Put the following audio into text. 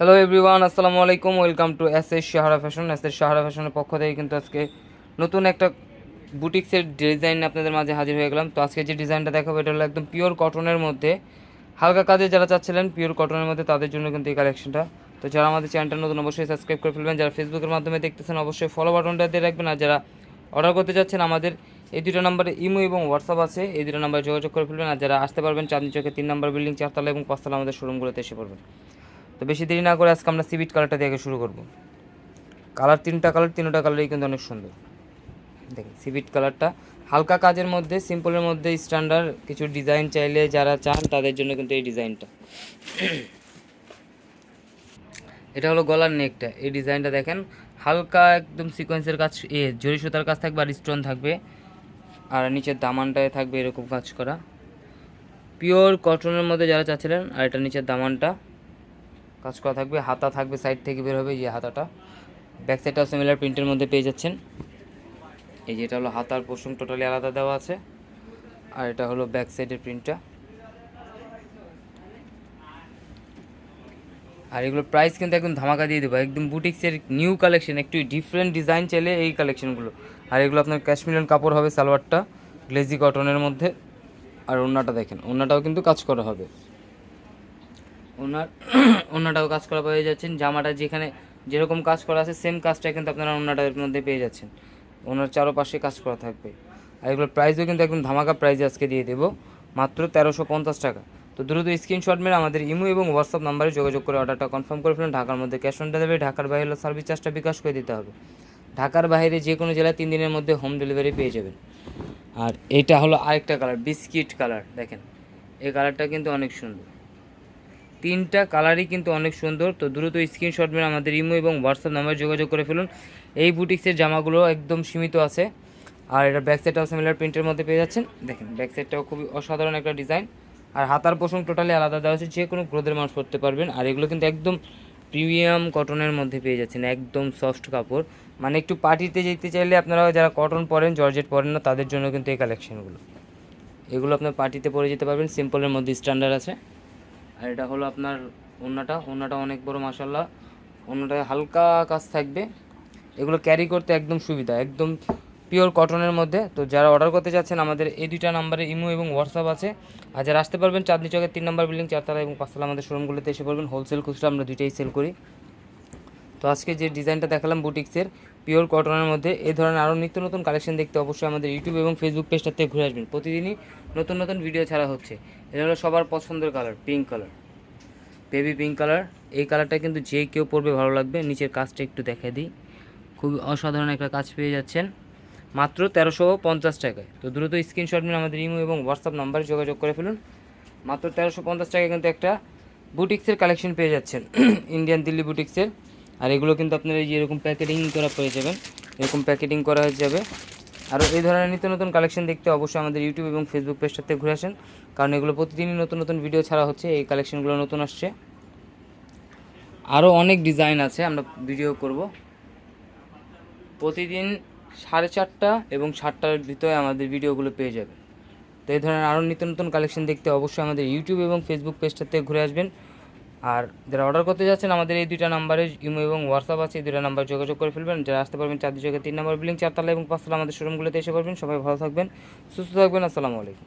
Hello everyone আসসালামু আলাইকুম welcome to S S Sahara fashion S S Sahara ফ্যাশনের পক্ষ থেকে কিন্তু আজকে নতুন একটা বুটিক্সের ডিজাইন আপনাদের মাঝে হাজির হয়ে গেলাম। তো আজকে যে ডিজাইনটা দেখাবো, এটা হলো একদম পিওর কটনের মধ্যে। হালকা কাজে যারা চাচ্ছিলেন পিওর কটনের মধ্যে, তাদের জন্য কিন্তু এই কালেকশনটা তো যারা আমাদের চ্যানেলটা নতুন, অবশ্যই সাবস্ক্রাইব করে ফেলবেন। যারা ফেসবুকের মাধ্যমে দেখতেছেন, অবশ্যই ফলো বাটনটা দিয়ে রাখবেন। আর যারা অর্ডার করতে যাচ্ছেন আমাদের এই দুটো নাম্বারে ইমো এবং হোয়াটসঅ্যাপ আছে। এই দুটো নাম্বারে যোগাযোগ করে ফেলবেন। আর যারা আসতে পারবেন, চাঁদনি চোখে তিন নাম্বার বিল্ডিং চারতলা এবং পাঁচতলা আমাদের শোরুমগুলোতে এসে পড়বেন। তো বেশি দেরি না করে আজকে আমরা সিভিট কালারটা দিয়ে শুরু করব। কালার তিনটা কালার তিনটা কালারই কিন্তু অনেক সুন্দর। দেখেন সিভিট কালারটা হালকা কাজের মধ্যে সিম্পলের মধ্যে স্ট্যান্ডার্ড কিছু ডিজাইন চাইলে যারা চান, তাদের জন্য কিন্তু এই ডিজাইনটা এটা হলো গলার নেকটা এই ডিজাইনটা দেখেন, হালকা একদম সিকোয়েন্সের কাজ, এ, জরি সুতার কাজ থাকবে আর স্টোন থাকবে। আর নিচের দামানটায় থাকবে এরকম কাজ করা। পিওর কটনের মধ্যে যারা চাচ্ছিলেন, আর এটা নিচের দামানটা। কাজ করা থাকবে, হাতা থাকবে সাইড থেকে বের হবে এই যে হাতাটা। ব্যাক সাইডটাও সিমিলার প্রিন্টের মধ্যে পেয়ে যাচ্ছেন। এই যেটা হলো হাতার পোষণ টোটালি আলাদা দেওয়া আছে। আর এটা হলো ব্যাক সাইডের প্রিন্টটা আর এগুলো প্রাইস কিন্তু একদম ধামাকা দিয়ে দেবো। একদম বুটিক্সের নিউ কালেকশন একটু ডিফারেন্ট ডিজাইন চাইলে এই কালেকশনগুলো আর এগুলো আপনার ক্যাশমিলিয়ন কাপড় হবে, সালোয়ারটা গ্লেজি কটনের মধ্যে। আর ওড়নাটা দেখেন, ওড়নাটাও কিন্তু কাজ করা হবে। ওনার, ওনাটাও কাজ করা পেয়ে যাচ্ছেন। জামাটা যেখানে যেরকম কাজ করা আছে সেম কাজটা কিন্তু আপনারা ওনাটার মধ্যে পেয়ে যাচ্ছেন। ওনার চারোপাশে কাজ করা থাকবে। আর এগুলোর প্রাইসও কিন্তু একদম ধামাকা প্রাইস আজকে দিয়ে দেবো। মাত্র তেরোশো পঞ্চাশ টাকা। তো দ্রুত স্ক্রিনশট মেরে আমাদের ইমো এবং হোয়াটসঅ্যাপ নাম্বারে যোগাযোগ করে অর্ডারটা কনফার্ম করে ফেলুন। ঢাকার মধ্যে ক্যাশ অন ডেলিভারি ঢাকার বাইরে সার্ভিস চার্জটা বিকাশ করে দিতে হবে। ঢাকার বাইরে যে কোনো জেলায় তিন দিনের মধ্যে হোম ডেলিভারি পেয়ে যাবেন। আর এটা হলো আরেকটা কালার বিস্কিট কালার দেখেন। এই কালারটা কিন্তু অনেক সুন্দর। তিনটা কালারই কিন্তু অনেক সুন্দর। তো দ্রুত স্ক্রিনশট মেরে আমাদের ইমো এবং হোয়াটসঅ্যাপ নাম্বারে যোগাযোগ করে ফেলুন। এই বুটিক্সের জামাগুলো একদম সীমিত আছে। আর এটা ব্যাক সাইডটাও সিমিলার প্রিন্টের মধ্যে পেয়ে যাচ্ছেন। দেখেন ব্যাক সাইডটাও খুবই অসাধারণ একটা ডিজাইন আর হাতার পোষণ টোটালি আলাদা দেওয়া আছে। যে কোনো গ্রোদের মানুষ করতে পারবেন। আর এগুলো কিন্তু একদম প্রিমিয়াম কটনের মধ্যে পেয়ে যাচ্ছেন। একদম সফট কাপড়। মানে একটু পার্টিতে যেতে চাইলে আপনারা যারা কটন পরেন, জর্জেট পরেন না, তাদের জন্য কিন্তু এই কালেকশানগুলো এগুলো আপনার পার্টিতে পরে যেতে পারবেন। সিম্পলের মধ্যে স্ট্যান্ডার্ড আছে। আর এটা হলো আপনার ওন্নাটা। ওন্নাটা অনেক বড় মাসাল্লাহ ওন্নাটায় হালকা কাজ থাকবে। এগুলো ক্যারি করতে একদম সুবিধা, একদম পিওর কটনের মধ্যে। তো যারা অর্ডার করতে চাচ্ছেন আমাদের এই দুইটা নাম্বারে ইমো এবং হোয়াটসঅ্যাপ আছে। আর যারা আসতে পারবেন, চাঁদনি চকের তিন নম্বর বিল্ডিং চারতলা এবং পাঁচতলা আমাদের শোরুমগুলোতে এসে পড়বেন। হোলসেল খুচরা আমরা দুইটাই সেল করি। তো আজকে যে ডিজাইনটা দেখালাম বুটিক্সের, পিওর কটনের মধ্যে এই ধরনের আরও নিত্য নতুন কালেকশন দেখতে অবশ্যই আমাদের ইউটিউব এবং ফেসবুক পেজটাতে ঘুরে আসবেন। প্রতিদিনই নতুন নতুন ভিডিও ছাড়া হচ্ছে। এটা হলো সবার পছন্দের colour pink colour baby pink colour এই কালারটা কিন্তু যে কেউ পরবে ভালো লাগবে। নিচের কাজটা একটু দেখে দিই। খুবই অসাধারণ একটা কাজ পেয়ে যাচ্ছেন। মাত্র তেরোশো পঞ্চাশ টাকায়। তো দ্রুত স্ক্রিনশট নিয়ে আমাদের ইমো এবং হোয়াটসঅ্যাপ নাম্বারে যোগাযোগ করে ফেলুন। মাত্র তেরোশো পঞ্চাশ টাকায় কিন্তু একটা বুটিক্সের কালেকশন পেয়ে যাচ্ছেন। ইন্ডিয়ান দিল্লি বুটিক্সের। আর এগুলো কিন্তু আপনারা এই যে এরকম প্যাকেটিং করা পেয়ে যাবেন, এরকম প্যাকেটিং করা হয়ে যাবে। আর এই ধরনের নিত্য নতুন কালেকশন দেখতে অবশ্যই আমাদের ইউটিউব এবং ফেসবুক পেজটাতে ঘুরে আসেন, কারণ এগুলো প্রতিদিনই নতুন নতুন ভিডিও ছাড়া হচ্ছে, এই কালেকশনগুলো নতুন আসছে। আরও অনেক ডিজাইন আছে, আমরা ভিডিও করব। প্রতিদিন সাড়ে চারটা এবং সাতটার ভিতরে আমাদের ভিডিওগুলো পেয়ে যাবে তো এই ধরনের আরও নিত্য নতুন কালেকশন দেখতে অবশ্যই আমাদের ইউটিউব এবং ফেসবুক পেজটাতে ঘুরে আসবেন। আর যারা অর্ডার করতে যাচ্ছেন, আমাদের এই দুইটা নাম্বারে ইমো এবং হোয়াটসঅ্যাপ আছে, এই দুটা নাম্বার যোগাযোগ করে ফেলবেন। যারা আসতে পারবেন চার দুই তিন নম্বর বিল্ডিং চারতলা এবং পাঁচতলা আমাদের শোরুমগুলোতে এসে পারবেন। সবাই ভালো থাকবেন, সুস্থ থাকবেন, আসসালামু আলাইকুম।